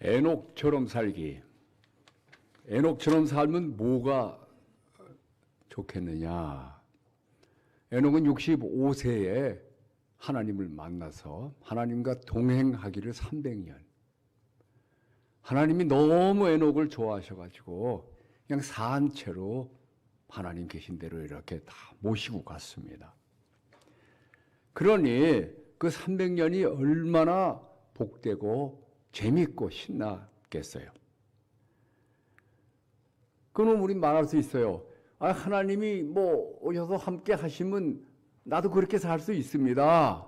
에녹처럼 살기. 에녹처럼 살면 뭐가 좋겠느냐? 에녹은 65세에 하나님을 만나서 하나님과 동행하기를 300년. 하나님이 너무 에녹을 좋아하셔가지고 그냥 산 채로 하나님 계신 대로 이렇게 다 모시고 갔습니다. 그러니 그 300년이 얼마나 복되고 재밌고 신나겠어요. 그럼 우리 말할 수 있어요. 아, 하나님이 뭐 오셔서 함께 하시면 나도 그렇게 살 수 있습니다.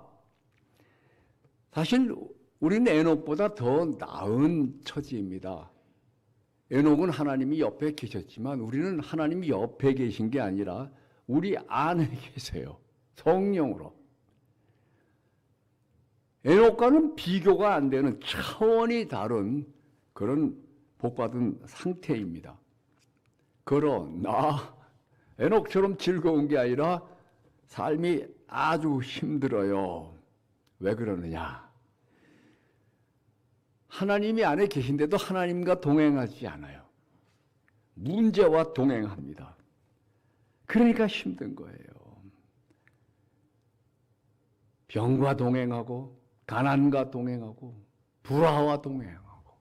사실 우리는 에녹보다 더 나은 처지입니다. 에녹은 하나님이 옆에 계셨지만 우리는 하나님이 옆에 계신 게 아니라 우리 안에 계세요. 성령으로. 에녹과는 비교가 안 되는 차원이 다른 그런 복받은 상태입니다. 그러나 에녹처럼 즐거운 게 아니라 삶이 아주 힘들어요. 왜 그러느냐? 하나님이 안에 계신데도 하나님과 동행하지 않아요. 문제와 동행합니다. 그러니까 힘든 거예요. 병과 동행하고 가난과 동행하고 불화와 동행하고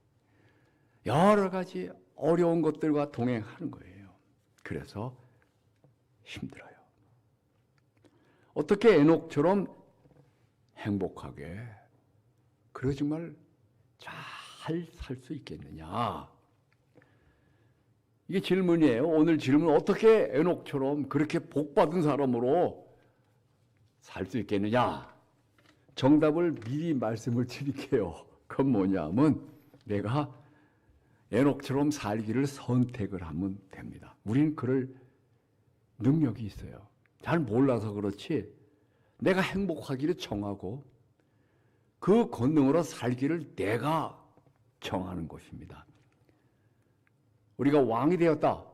여러 가지 어려운 것들과 동행하는 거예요. 그래서 힘들어요. 어떻게 에녹처럼 행복하게 그러 정말 잘 살 수 있겠느냐? 이게 질문이에요. 오늘 질문 어떻게 에녹처럼 그렇게 복 받은 사람으로 살 수 있겠느냐? 정답을 미리 말씀을 드릴게요. 그건 뭐냐면 내가 에녹처럼 살기를 선택을 하면 됩니다. 우린 그럴 능력이 있어요. 잘 몰라서 그렇지 내가 행복하기를 정하고 그 권능으로 살기를 내가 정하는 것입니다. 우리가 왕이 되었다.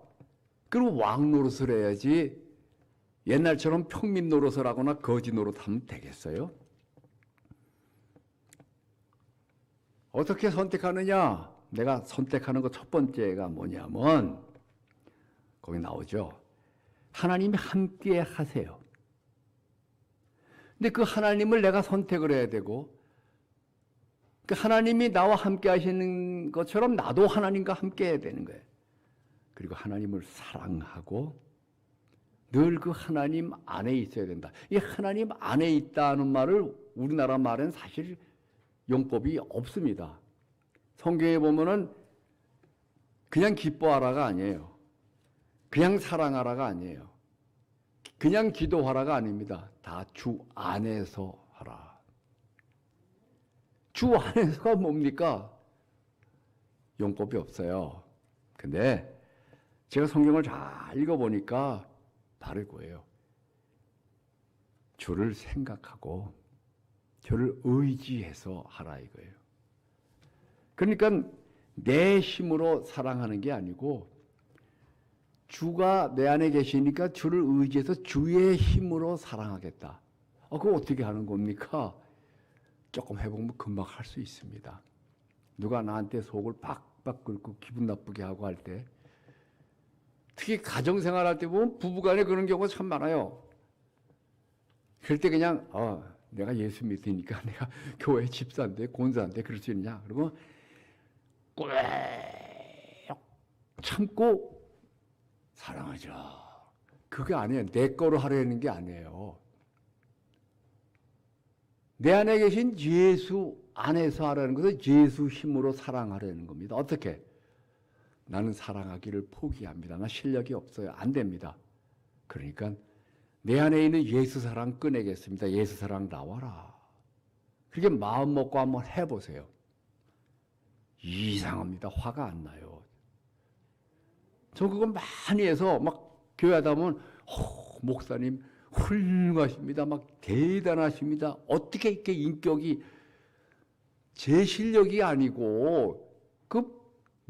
그럼 왕 노릇을 해야지 옛날처럼 평민 노릇을 하거나 거지 노릇하면 되겠어요? 어떻게 선택하느냐? 내가 선택하는 것 첫 번째가 뭐냐면 거기 나오죠. 하나님이 함께 하세요. 근데 그 하나님을 내가 선택을 해야 되고 그 하나님이 나와 함께 하시는 것처럼 나도 하나님과 함께 해야 되는 거예요. 그리고 하나님을 사랑하고 늘 그 하나님 안에 있어야 된다. 이 하나님 안에 있다는 말을 우리나라 말엔 사실 용법이 없습니다. 성경에 보면은 그냥 기뻐하라가 아니에요. 그냥 사랑하라가 아니에요. 그냥 기도하라가 아닙니다. 다 주 안에서 하라. 주 안에서가 뭡니까? 용법이 없어요. 근데 제가 성경을 잘 읽어보니까 다를 거예요. 주를 생각하고 저를 의지해서 하라 이거예요. 그러니까 내 힘으로 사랑하는 게 아니고 주가 내 안에 계시니까 주를 의지해서 주의 힘으로 사랑하겠다. 아, 그거 어떻게 하는 겁니까? 조금 해보면 금방 할 수 있습니다. 누가 나한테 속을 빡빡 긁고 기분 나쁘게 하고 할 때, 특히 가정생활 할 때 보면 부부간에 그런 경우가 참 많아요. 그럴 때 그냥, 어, 내가 예수 믿으니까 내가 교회 집사인데, 권사인데 그럴 수 있냐? 그리고 꾹 참고 사랑하죠. 그게 아니에요. 내 거로 하려는 게 아니에요. 내 안에 계신 예수 안에서 하라는 것은 예수 힘으로 사랑하려는 겁니다. 어떻게? 나는 사랑하기를 포기합니다. 나 실력이 없어요. 안 됩니다. 그러니까 내 안에 있는 예수 사랑 꺼내겠습니다. 예수 사랑 나와라. 그렇게 마음 먹고 한번 해보세요. 이상합니다. 화가 안 나요. 저 그거 많이 해서 막 교회 하다 보면 호, 목사님 훌륭하십니다. 막 대단하십니다. 어떻게 이렇게 인격이 제 실력이 아니고 그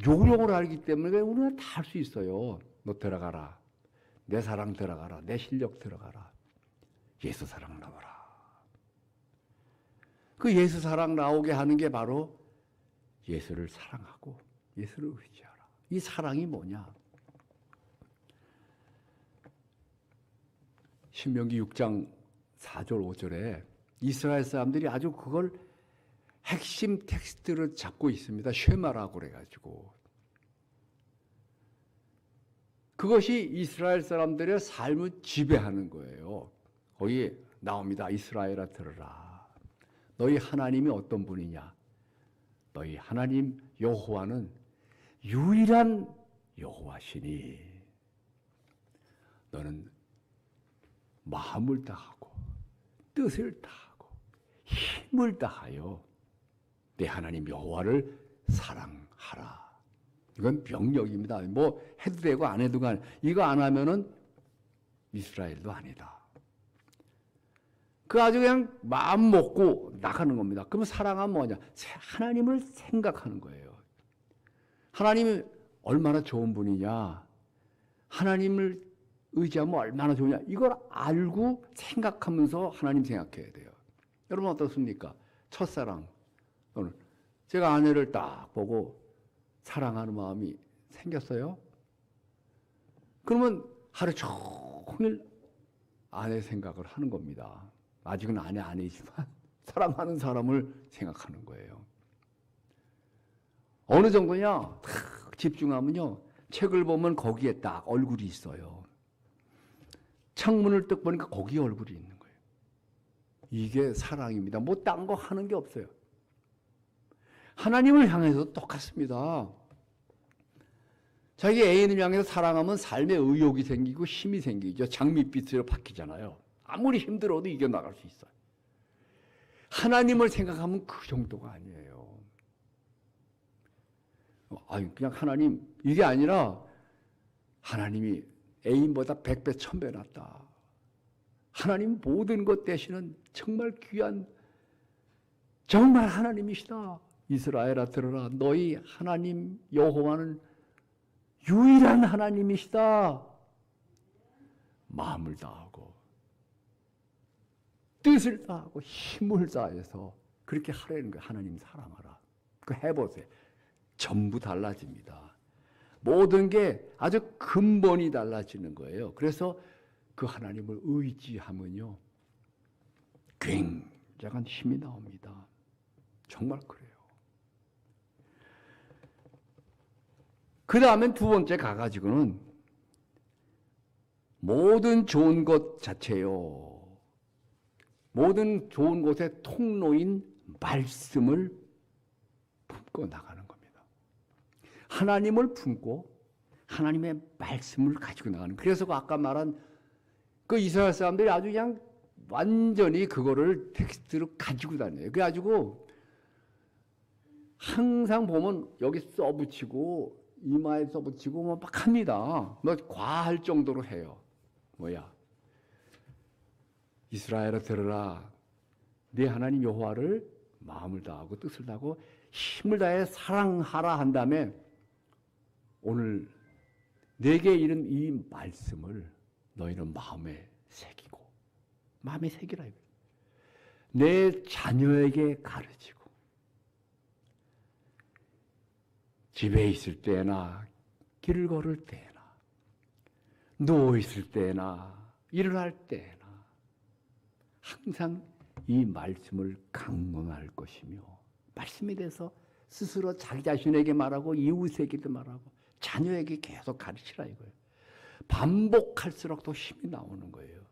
요령을 알기 때문에 우리는 다 할 수 있어요. 너 들어가라. 내 사랑 들어가라. 내 실력 들어가라. 예수 사랑 나와라. 그 예수 사랑 나오게 하는 게 바로 예수를 사랑하고 예수를 의지하라. 이 사랑이 뭐냐? 신명기 6장 4절 5절에 이스라엘 사람들이 아주 그걸 핵심 텍스트를 잡고 있습니다. 쉐마라고 그래가지고 그것이 이스라엘 사람들의 삶을 지배하는 거예요. 거기 나옵니다. 이스라엘아 들으라. 너희 하나님이 어떤 분이냐? 너희 하나님 여호와는 유일한 여호와시니 너는 마음을 다하고 뜻을 다하고 힘을 다하여 내 하나님 여호와를 사랑하라. 이건 병력입니다. 뭐 해도 되고 안 해도 간 이거 안 하면은 이스라엘도 아니다. 그 아주 그냥 마음 먹고 나가는 겁니다. 그러면 사랑은 뭐냐? 하나님을 생각하는 거예요. 하나님이 얼마나 좋은 분이냐? 하나님을 의지하면 얼마나 좋으냐? 이걸 알고 생각하면서 하나님 생각해야 돼요. 여러분 어떻습니까? 첫사랑 또는 제가 아내를 딱 보고 사랑하는 마음이 생겼어요. 그러면 하루 종일 아내 생각을 하는 겁니다. 아직은 아내 아니지만 사랑하는 사람을 생각하는 거예요. 어느 정도냐? 탁 집중하면요. 책을 보면 거기에 딱 얼굴이 있어요. 창문을 딱 보니까 거기에 얼굴이 있는 거예요. 이게 사랑입니다. 뭐 딴 거 하는 게 없어요. 하나님을 향해서 똑같습니다. 자기 애인을 향해서 사랑하면 삶에 의욕이 생기고 힘이 생기죠. 장밋빛으로 바뀌잖아요. 아무리 힘들어도 이겨나갈 수 있어요. 하나님을 생각하면 그 정도가 아니에요. 아니, 그냥 하나님, 이게 아니라 하나님이 애인보다 백배, 천배 낫다. 하나님 모든 것 대신은 정말 귀한, 정말 하나님이시다. 이스라엘아 들어라. 너희 하나님 여호와는 유일한 하나님이시다. 마음을 다하고 뜻을 다하고 힘을 다해서 그렇게 하라는 거예요. 하나님 사랑하라. 그 해보세요. 전부 달라집니다. 모든 게 아주 근본이 달라지는 거예요. 그래서 그 하나님을 의지하면요. 굉장한 힘이 나옵니다. 정말 그래요. 그 다음엔 두 번째 가가지고는 모든 좋은 것 자체요. 모든 좋은 것의 통로인 말씀을 품고 나가는 겁니다. 하나님을 품고 하나님의 말씀을 가지고 나가는. 그래서 그 아까 말한 그 이스라엘 사람들이 아주 그냥 완전히 그거를 텍스트로 가지고 다녀요. 그래가지고 항상 보면 여기 써붙이고 이마에 써붙이고 뭐막 합니다. 뭐 과할 정도로 해요. 뭐야? 이스라엘아 들으라. 네 하나님 여호와를 마음을 다하고 뜻을 다하고 힘을 다해 사랑하라 한 다음에 오늘 내게 이른 이 말씀을 너희는 마음에 새기고 마음에 새기라 내 자녀에게 가르치고 집에 있을 때나 길을 걸을 때나 누워 있을 때나 일어날 때나 항상 이 말씀을 강론할 것이며 말씀에 대해서 스스로 자기 자신에게 말하고 이웃에게도 말하고 자녀에게 계속 가르치라 이거예요. 반복할수록 더 힘이 나오는 거예요.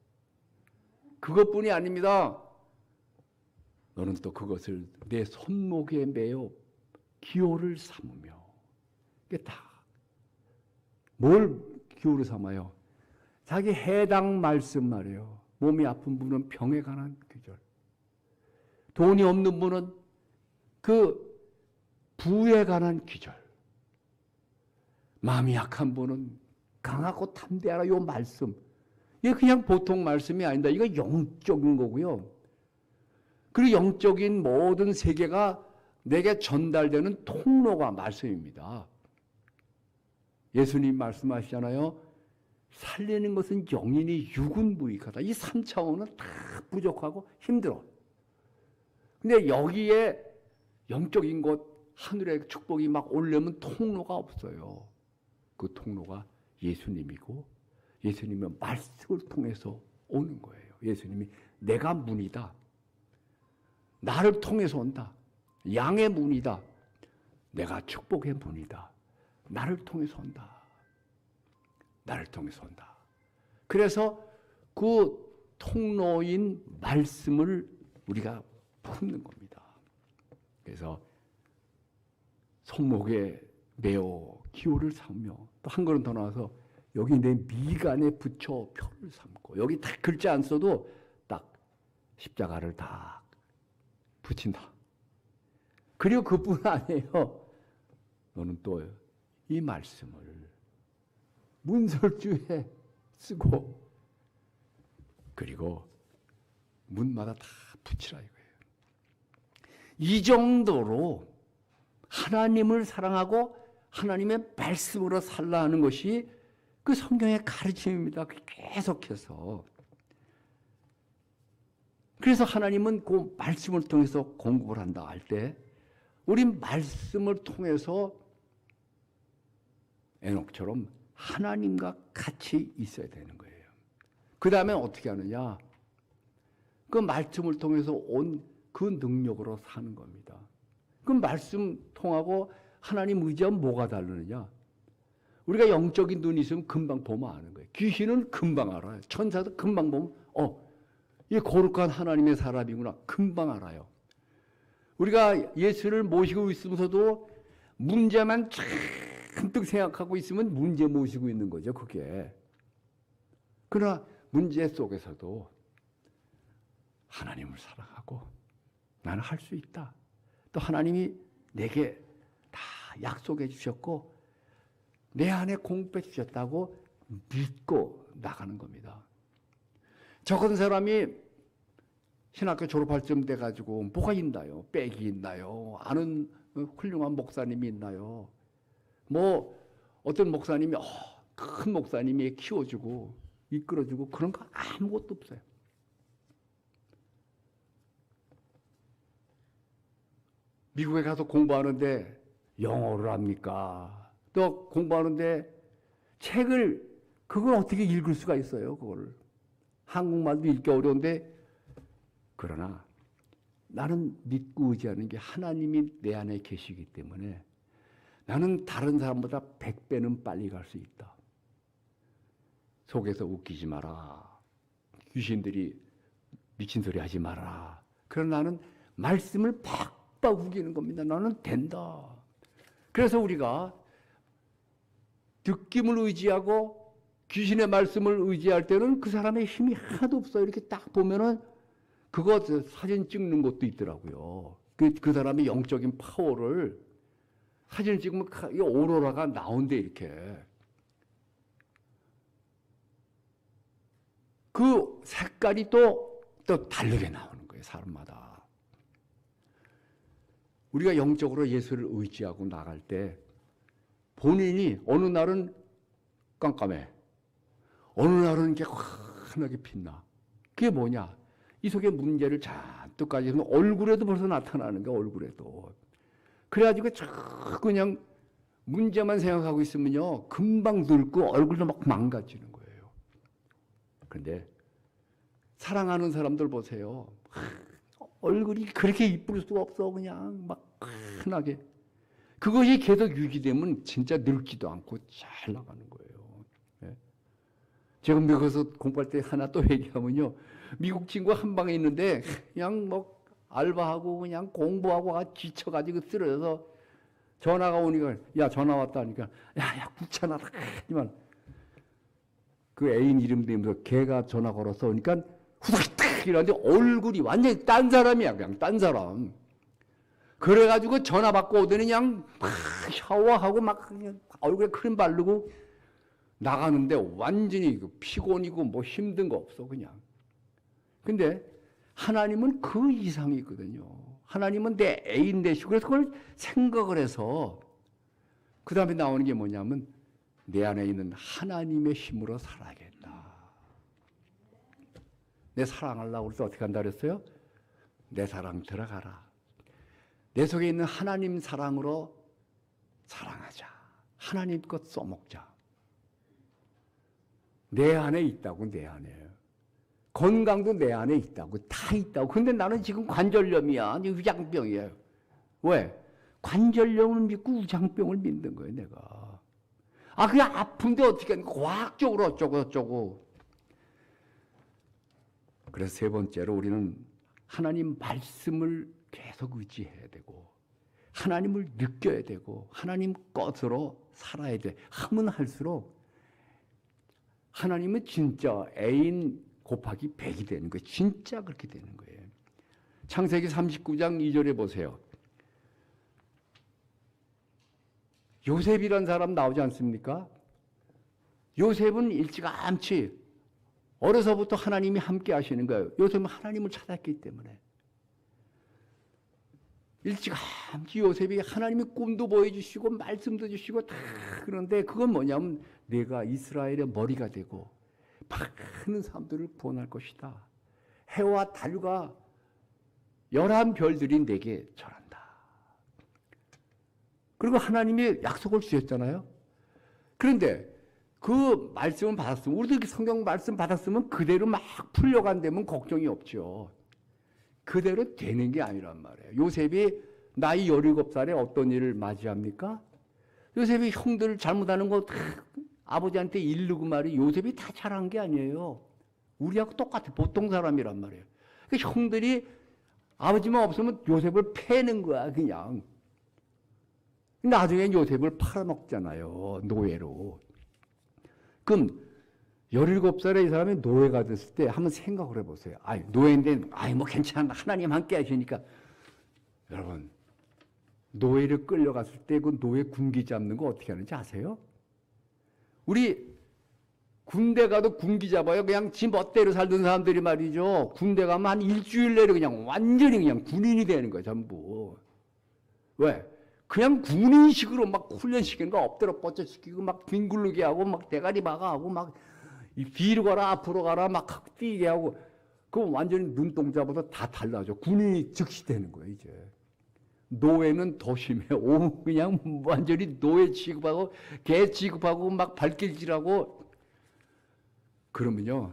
그것뿐이 아닙니다. 너는 또 그것을 내 손목에 매어 기호를 삼으며 이게 다 뭘 기호를 삼아요? 자기 해당 말씀 말이에요. 몸이 아픈 분은 병에 관한 규절. 돈이 없는 분은 그 부에 관한 기절. 마음이 약한 분은 강하고 담대하라 요 말씀. 이게 그냥 보통 말씀이 아니다. 이거 영적인 거고요. 그리고 영적인 모든 세계가 내게 전달되는 통로가 말씀입니다. 예수님 말씀하시잖아요. 살리는 것은 영인이 육은 무익하다. 이 3차원은 다 부족하고 힘들어. 근데 여기에 영적인 것, 하늘의 축복이 막 올려면 통로가 없어요. 그 통로가 예수님이고 예수님의 말씀을 통해서 오는 거예요. 예수님이 내가 문이다. 나를 통해서 온다. 양의 문이다. 내가 축복의 문이다. 나를 통해서 온다. 나를 통해서 온다. 그래서 그 통로인 말씀을 우리가 품는 겁니다. 그래서 손목에 매어 기호를 삼으며 또 한 걸음 더 나와서 여기 내 미간에 붙여 표를 삼고 여기 딱 글자 안 써도 딱 십자가를 다 붙인다. 그리고 그뿐 아니에요. 너는 또 이 말씀을 문설주에 쓰고 그리고 문마다 다 붙이라 이거예요. 이 정도로 하나님을 사랑하고 하나님의 말씀으로 살라 하는 것이 그 성경의 가르침입니다. 그 계속해서. 그래서 하나님은 그 말씀을 통해서 공급을 한다 할 때, 우리 말씀을 통해서 에녹처럼 하나님과 같이 있어야 되는 거예요. 그 다음에 어떻게 하느냐? 그 말씀을 통해서 온 그 능력으로 사는 겁니다. 그 말씀 통하고 하나님 의지하면 뭐가 다르느냐? 우리가 영적인 눈이 있으면 금방 보면 아는 거예요. 귀신은 금방 알아요. 천사도 금방 보면, 어, 이 거룩한 하나님의 사람이구나. 금방 알아요. 우리가 예수를 모시고 있으면서도 문제만 잔뜩 생각하고 있으면 문제 모시고 있는 거죠, 그게. 그러나 문제 속에서도 하나님을 사랑하고 나는 할 수 있다. 또 하나님이 내게 다 약속해 주셨고 내 안에 공급해 주셨다고 믿고 나가는 겁니다. 적은 사람이 신학교 졸업할 쯤 돼가지고 뭐가 있나요? 백이 있나요? 아는 훌륭한 목사님이 있나요? 뭐 어떤 목사님이 어, 큰 목사님이 키워주고 이끌어주고 그런 거 아무것도 없어요. 미국에 가서 공부하는데 영어를 합니까? 또 공부하는데 책을 그걸 어떻게 읽을 수가 있어요? 그걸 한국말도 읽기 어려운데 그러나 나는 믿고 의지하는 게 하나님이 내 안에 계시기 때문에 나는 다른 사람보다 백 배는 빨리 갈 수 있다. 속에서 웃기지 마라. 귀신들이 미친 소리 하지 마라. 그러나 나는 말씀을 팍팍 우기는 겁니다. 나는 된다. 그래서 우리가 듣김을 의지하고 귀신의 말씀을 의지할 때는 그 사람의 힘이 하나도 없어요. 이렇게 딱 보면은 그거 사진 찍는 것도 있더라고요. 그, 그 사람의 영적인 파워를 사진을 찍으면 이 오로라가 나온대, 이렇게. 그 색깔이 또, 또 다르게 나오는 거예요, 사람마다. 우리가 영적으로 예수를 의지하고 나갈 때 본인이 어느 날은 깜깜해. 어느 날은 이렇게 환하게 빛나. 그게 뭐냐? 이 속에 문제를 잔뜩 가지고 얼굴에도 벌써 나타나는 게 얼굴에도. 그래가지고 저 그냥 문제만 생각하고 있으면요 금방 늙고 얼굴도 막 망가지는 거예요. 그런데 사랑하는 사람들 보세요. 얼굴이 그렇게 이쁠 수가 없어 그냥 막 환하게. 그것이 계속 유지되면 진짜 늙지도 않고 잘 나가는 거예요. 예. 제가 미국에서 공부할 때 하나 또 얘기하면요. 미국 친구 한 방에 있는데 그냥 뭐 알바하고 그냥 공부하고 아, 지쳐가지고 쓰러져서 전화가 오니까 야 전화 왔다 하니까. 야야 귀찮아라 하지만 그 애인 이름 대면서 걔가 전화 걸어서 오니까 후닥 탁 이러는데 얼굴이 완전히 딴 사람이야 그냥 딴 사람. 그래가지고 전화 받고 오더니 그냥 막 샤워하고 막 얼굴에 크림 바르고 나가는데 완전히 그 피곤이고 뭐 힘든 거 없어 그냥. 근데 하나님은 그 이상이 있거든요. 하나님은 내 애인 되시고 그래서 그걸 생각을 해서 그 다음에 나오는 게 뭐냐면 내 안에 있는 하나님의 힘으로 살아야겠다. 내 사랑하려고 그래서 어떻게 한다 그랬어요? 내 사랑 들어가라. 내 속에 있는 하나님 사랑으로 사랑하자. 하나님 것 써먹자. 내 안에 있다고 내 안에. 건강도 내 안에 있다고 다 있다고. 근데 나는 지금 관절염이야. 위장병이에요. 왜? 관절염을 믿고 우장병을 믿는 거예요, 내가. 아, 그게 아픈데 어떻게 과학적으로 어쩌고 어쩌고. 그래서 세 번째로 우리는 하나님 말씀을 계속 의지해야 되고, 하나님을 느껴야 되고, 하나님 것으로 살아야 돼. 하면 할수록 하나님은 진짜 애인 곱하기 100이 되는 거예요. 진짜 그렇게 되는 거예요. 창세기 39장 2절에 보세요. 요셉이란 사람 나오지 않습니까? 요셉은 일찌감치 어려서부터 하나님이 함께 하시는 거예요. 요셉은 하나님을 찾았기 때문에. 일찌감치 요셉이 하나님의 꿈도 보여주시고 말씀도 주시고 다 그런데 그건 뭐냐면 내가 이스라엘의 머리가 되고 많은 사람들을 구원할 것이다. 해와 달과 열한 별들이 내게 절한다. 그리고 하나님이 약속을 주셨잖아요. 그런데 그 말씀을 받았으면 우리도 이렇게 성경 말씀 받았으면 그대로 막 풀려간다면 걱정이 없죠. 그대로 되는 게 아니란 말이에요. 요셉이 나이 17살에 어떤 일을 맞이합니까? 요셉이 형들 잘못하는 거다 아버지한테 일르고 말이 요셉이 다 잘한 게 아니에요. 우리하고 똑같아. 보통 사람이란 말이에요. 그 형들이 아버지만 없으면 요셉을 패는 거야, 그냥. 나중에 요셉을 팔아먹잖아요. 노예로. 그럼 17살에 이 사람이 노예가 됐을 때 한번 생각을 해보세요. 아이, 노예인데, 아이, 뭐 괜찮아. 하나님 함께 하시니까. 여러분, 노예를 끌려갔을 때 그 노예 군기 잡는 거 어떻게 하는지 아세요? 우리 군대 가도 군기 잡아요. 그냥 지 멋대로 살던 사람들이 말이죠. 군대 가면 한 일주일 내로 그냥 완전히 그냥 군인이 되는 거예요, 전부. 왜? 그냥 군인식으로 막 훈련시키는 거 엎드려 뻗쳐시키고 막 뒹굴르게 하고 막 대가리 막아하고 막 뒤로 가라 앞으로 가라 막 뛰게 하고 그 완전히 눈동자보다 다 달라져. 군인이 즉시 되는 거예요, 이제. 노예는 더 심해. 오, 그냥 완전히 노예 취급하고, 개 취급하고, 막 발길질하고. 그러면요,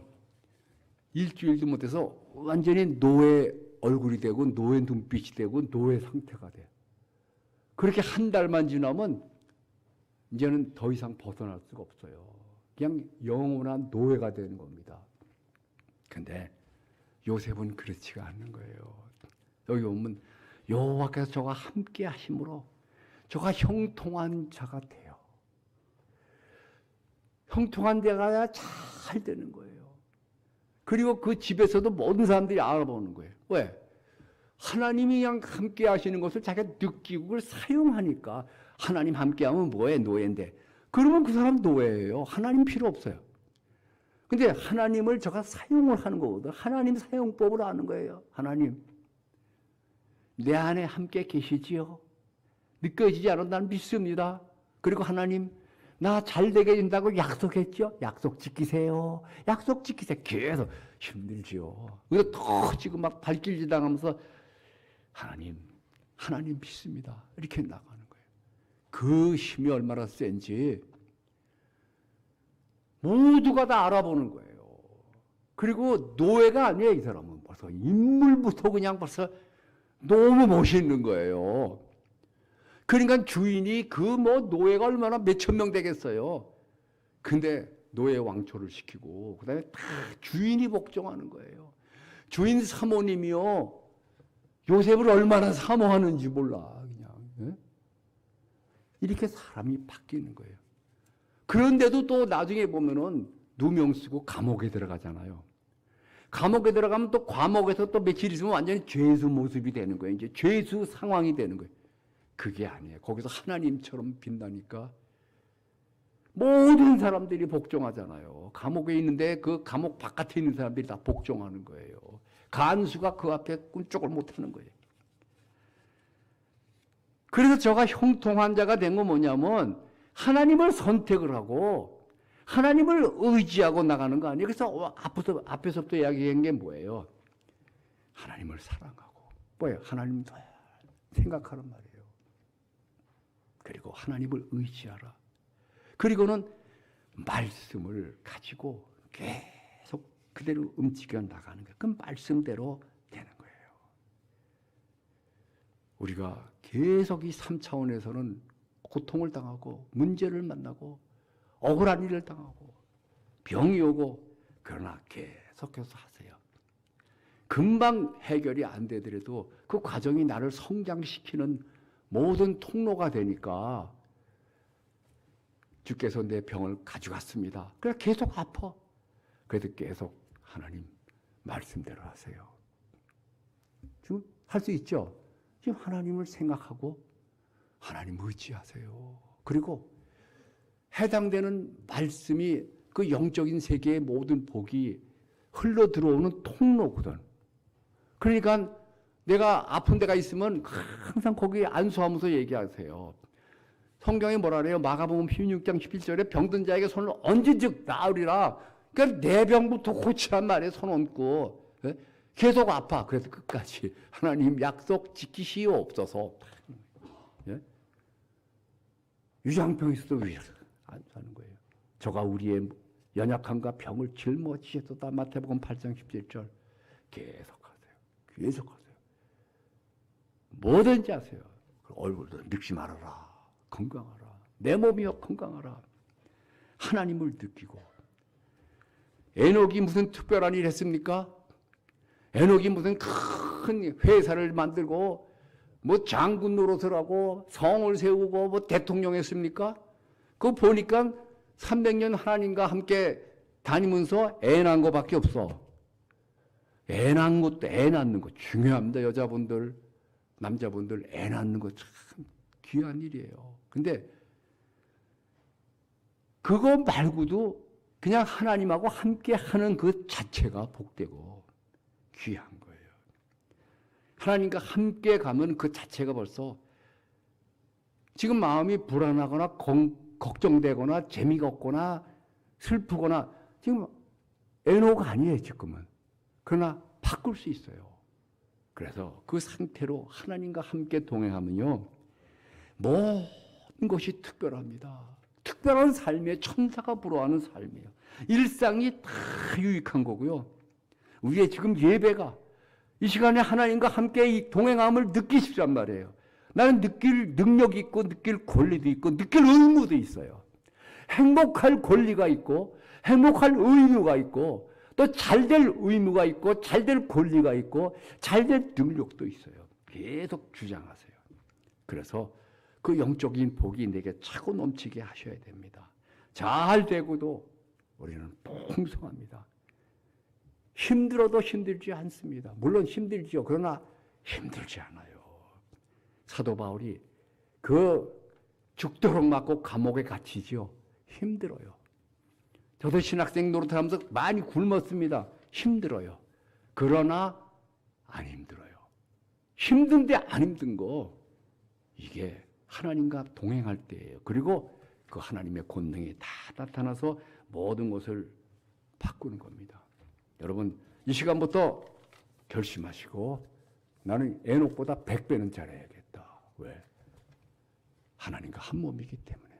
일주일도 못해서 완전히 노예 얼굴이 되고, 노예 눈빛이 되고, 노예 상태가 돼. 그렇게 한 달만 지나면, 이제는 더 이상 벗어날 수가 없어요. 그냥 영원한 노예가 되는 겁니다. 근데 요셉은 그렇지가 않는 거예요. 여기 보면 여호와께서 저가 함께 하심으로 저가 형통한 자가 돼요. 형통한 데가 잘 되는 거예요. 그리고 그 집에서도 모든 사람들이 알아보는 거예요. 왜? 하나님이 그냥 함께 하시는 것을 자기가 느끼고 그걸 사용하니까 하나님 함께 하면 뭐해? 노예인데. 그러면 그 사람 노예예요. 하나님 필요 없어요. 근데 하나님을 저가 사용을 하는 거거든. 하나님 사용법을 아는 거예요. 하나님. 내 안에 함께 계시지요. 느껴지지 난 믿습니다. 그리고 하나님 나 잘 되게 된다고 약속했죠. 약속 지키세요. 약속 지키세요. 계속 힘들지요. 그래서 더 지금 막 발길질 당하면서 하나님, 하나님 믿습니다. 이렇게 나가는 거예요. 그 힘이 얼마나 센지 모두가 다 알아보는 거예요. 그리고 노예가 아니에요, 이 사람은. 벌써 인물부터 그냥 벌써 너무 멋있는 거예요. 그러니까 주인이 그 뭐 노예가 얼마나 몇천 명 되겠어요. 근데 노예 왕초를 시키고 그다음에 다 주인이 복종하는 거예요. 주인 사모님이요. 요셉을 얼마나 사모하는지 몰라 그냥. 예? 이렇게 사람이 바뀌는 거예요. 그런데도 또 나중에 보면은 누명 쓰고 감옥에 들어가잖아요. 감옥에 들어가면 또 감옥에서 또 며칠 있으면 완전히 죄수 모습이 되는 거예요. 이제 죄수 상황이 되는 거예요. 그게 아니에요. 거기서 하나님처럼 빛나니까 모든 사람들이 복종하잖아요. 감옥에 있는데 그 감옥 바깥에 있는 사람들이 다 복종하는 거예요. 간수가 그 앞에 꿈쩍을 못 하는 거예요. 그래서 저가 형통한 자가 된 건 뭐냐면 하나님을 선택을 하고 하나님을 의지하고 나가는 거 아니에요. 그래서 앞에서, 앞에서부터 이야기한 게 뭐예요? 하나님을 사랑하고. 뭐예요? 하나님 생각하란 말이에요. 그리고 하나님을 의지하라. 그리고는 말씀을 가지고 계속 그대로 움직여 나가는 거예요. 그 말씀대로 되는 거예요. 우리가 계속 이 3차원에서는 고통을 당하고 문제를 만나고 억울한 일을 당하고 병이 오고 그러나 계속해서 하세요. 금방 해결이 안 되더라도 그 과정이 나를 성장시키는 모든 통로가 되니까 주께서 내 병을 가져갔습니다. 그래 계속 아파. 그래도 계속 하나님 말씀대로 하세요. 지금 할 수 있죠. 지금 하나님을 생각하고 하나님 의지하세요. 그리고 해당되는 말씀이 그 영적인 세계의 모든 복이 흘러 들어오는 통로거든. 그러니까 내가 아픈 데가 있으면 항상 거기 안수하면서 얘기하세요. 성경에 뭐라 그래요? 마가복음 16장 17절에 병든 자에게 손을 얹은즉 나으리라. 그러니까 내 병부터 고치란 말이에요. 손 얹고. 예? 계속 아파. 그래서 끝까지 하나님 약속 지키시옵소서. 예? 유장병 있어도 왜 안 사는 거예요? 저가 우리의 연약함과 병을 짊어지셨다. 마태복음 8장 17절. 계속하세요. 계속하세요. 뭐든지 하세요. 얼굴도 늙지 말아라. 건강하라. 내 몸이여 건강하라. 하나님을 느끼고. 에녹이 무슨 특별한 일 했습니까? 에녹이 무슨 큰 회사를 만들고 뭐 장군 노릇을 하고 성을 세우고 뭐 대통령 했습니까? 그거 보니까 300년 하나님과 함께 다니면서 애 낳은 거밖에 없어. 애 낳는 것도 애 낳는 거 중요합니다. 여자분들, 남자분들 애 낳는 거 참 귀한 일이에요. 근데 그거 말고도 그냥 하나님하고 함께 하는 그 자체가 복되고 귀한 거예요. 하나님과 함께 가면 그 자체가 벌써 지금 마음이 불안하거나 공, 걱정되거나 재미가 없거나 슬프거나 지금 애노가 아니에요, 지금은. 그러나 바꿀 수 있어요. 그래서 그 상태로 하나님과 함께 동행하면요. 모든 것이 특별합니다. 특별한 삶에 천사가 부러워하는 삶이에요. 일상이 다 유익한 거고요. 우리의 지금 예배가 이 시간에 하나님과 함께 이 동행함을 느끼십시오 말이에요. 나는 느낄 능력이 있고 느낄 권리도 있고 느낄 의무도 있어요. 행복할 권리가 있고 행복할 의무가 있고 또 잘 될 의무가 있고 잘 될 권리가 있고 잘 될 능력도 있어요. 계속 주장하세요. 그래서 그 영적인 복이 내게 차고 넘치게 하셔야 됩니다. 잘 되고도 우리는 풍성합니다. 힘들어도 힘들지 않습니다. 물론 힘들지요. 그러나 힘들지 않아요. 사도 바울이 그 죽도록 맞고 감옥에 갇히지요. 힘들어요. 저도 신학생 노릇하면서 많이 굶었습니다. 힘들어요. 그러나 안 힘들어요. 힘든데 안 힘든 거 이게 하나님과 동행할 때예요. 그리고 그 하나님의 권능이 다 나타나서 모든 것을 바꾸는 겁니다. 여러분 이 시간부터 결심하시고 나는 애녹보다 100배는 잘해야겠다. 왜? 하나님과 한 몸이기 때문에.